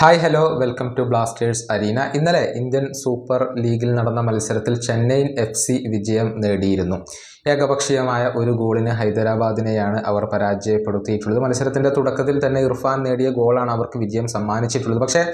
Hi hello welcome to blasters arena ഇന്നലെ Indian super ലീഗിൽ നടന്ന മത്സരത്തിൽ ചെന്നൈയിൻ എഫ് സി വിജയം നേടിയിരുന്നു. ഏകപക്ഷീയമായ ഒരു ഗോളിന് ഹൈദരാബാദിനെയാണ് അവർ പരാജയപ്പെടുത്തിയിട്ടുള്ളത്. മത്സരത്തിന്റെ തുടക്കത്തിൽ തന്നെ ഇർഫാൻ നേടിയ ഗോളാണ് അവർക്ക് വിജയം സമ്മാനിച്ചിട്ടുള്ളത്. പക്ഷേ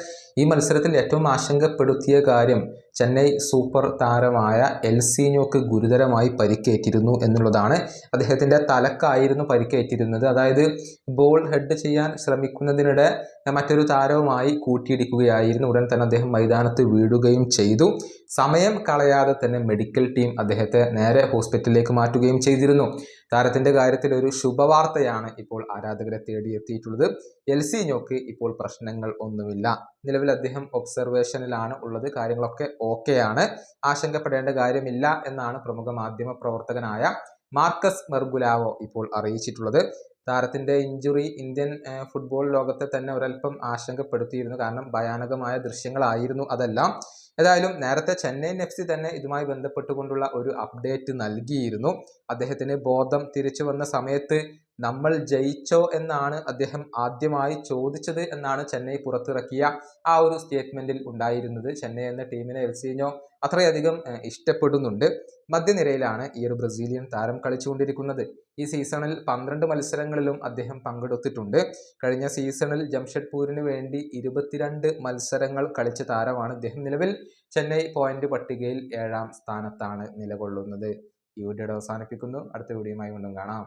ഈ മത്സരത്തിൽ ഏറ്റവും ആശങ്കപ്പെടുത്തിയ കാര്യം ചെന്നൈ സൂപ്പർ താരമായ എൽസീനോക്ക് ഗുരുതരമായി പരിക്കേറ്റിരുന്നു എന്നുള്ളതാണ് അദ്ദേഹത്തിന്റെ തലക്കായിരുന്നു പരിക്കേറ്റിരുന്നത്. അതായത് ബോൾ ഹെഡ് ചെയ്യാൻ ശ്രമിക്കുന്നതിനിടെ മറ്റൊരു താരവുമായി കൂട്ടിയിടിക്കുകയായിരുന്നു. ഉടൻ തന്നെ അദ്ദേഹം മൈതാനത്ത് വീഴുകയും ചെയ്തു. സമയം കളയാതെ തന്നെ മെഡിക്കൽ ടീം അദ്ദേഹത്തെ നേരെ ഹോസ്പിറ്റലിലേക്ക് മാറ്റുകയും ചെയ്തിരുന്നു. താരത്തിന്റെ കാര്യത്തിൽ ഒരു ശുഭവാർത്തയാണ് ഇപ്പോൾ ആരാധകരെ തേടിയെത്തിയിട്ടുള്ളത്. നോക്ക് ഇപ്പോൾ പ്രശ്നങ്ങൾ ഒന്നുമില്ല. നിലവിൽ അദ്ദേഹം ഒബ്സർവേഷനിലാണ് ഉള്ളത്. കാര്യങ്ങളൊക്കെ ഓക്കെയാണ്. ആശങ്കപ്പെടേണ്ട കാര്യമില്ല എന്നാണ് പ്രമുഖ മാധ്യമ പ്രവർത്തകനായ മാർക്കസ് മെർഗുലാവോ ഇപ്പോൾ അറിയിച്ചിട്ടുള്ളത്. താരത്തിന്റെ ഇഞ്ചുറി ഇന്ത്യൻ ഫുട്ബോൾ ലോകത്തെ തന്നെ ഒരല്പം ആശങ്കപ്പെടുത്തിയിരുന്നു. കാരണം ഭയാനകമായ ദൃശ്യങ്ങളായിരുന്നു അതെല്ലാം. ഏതായാലും നേരത്തെ ചെന്നൈയിൻ എഫ് സി തന്നെ ഇതുമായി ബന്ധപ്പെട്ടുകൊണ്ടുള്ള ഒരു അപ്ഡേറ്റ് നൽകിയിരുന്നു. അദ്ദേഹത്തിന് ബോധം തിരിച്ചു വന്ന സമയത്ത് നമ്മൾ ജയിച്ചോ എന്നാണ് അദ്ദേഹം ആദ്യമായി ചോദിച്ചത് എന്നാണ് ചെന്നൈ പുറത്തിറക്കിയ ആ ഒരു സ്റ്റേറ്റ്മെന്റിൽ ഉണ്ടായിരുന്നത്. ചെന്നൈ എന്ന ടീമിനെ എൽസീനോ അത്രയധികം ഇഷ്ടപ്പെടുന്നുണ്ട്. മധ്യനിരയിലാണ് ഈ ഒരു ബ്രസീലിയൻ താരം കളിച്ചുകൊണ്ടിരിക്കുന്നത്. ഈ സീസണിൽ പന്ത്രണ്ട് മത്സരങ്ങളിലും അദ്ദേഹം പങ്കെടുത്തിട്ടുണ്ട്. കഴിഞ്ഞ സീസണിൽ ജംഷഡ്പൂരിന് വേണ്ടി ഇരുപത്തിരണ്ട് മത്സരങ്ങൾ കളിച്ച താരമാണ് അദ്ദേഹം നിലവിൽ ചെന്നൈ പോയിന്റ് പട്ടികയിൽ ഏഴാം സ്ഥാനത്താണ് നിലകൊള്ളുന്നത്. ഈ വീഡിയോ അവസാനിപ്പിക്കുന്നു. അടുത്ത വീഡിയോയുമായി വീണ്ടും കാണാം.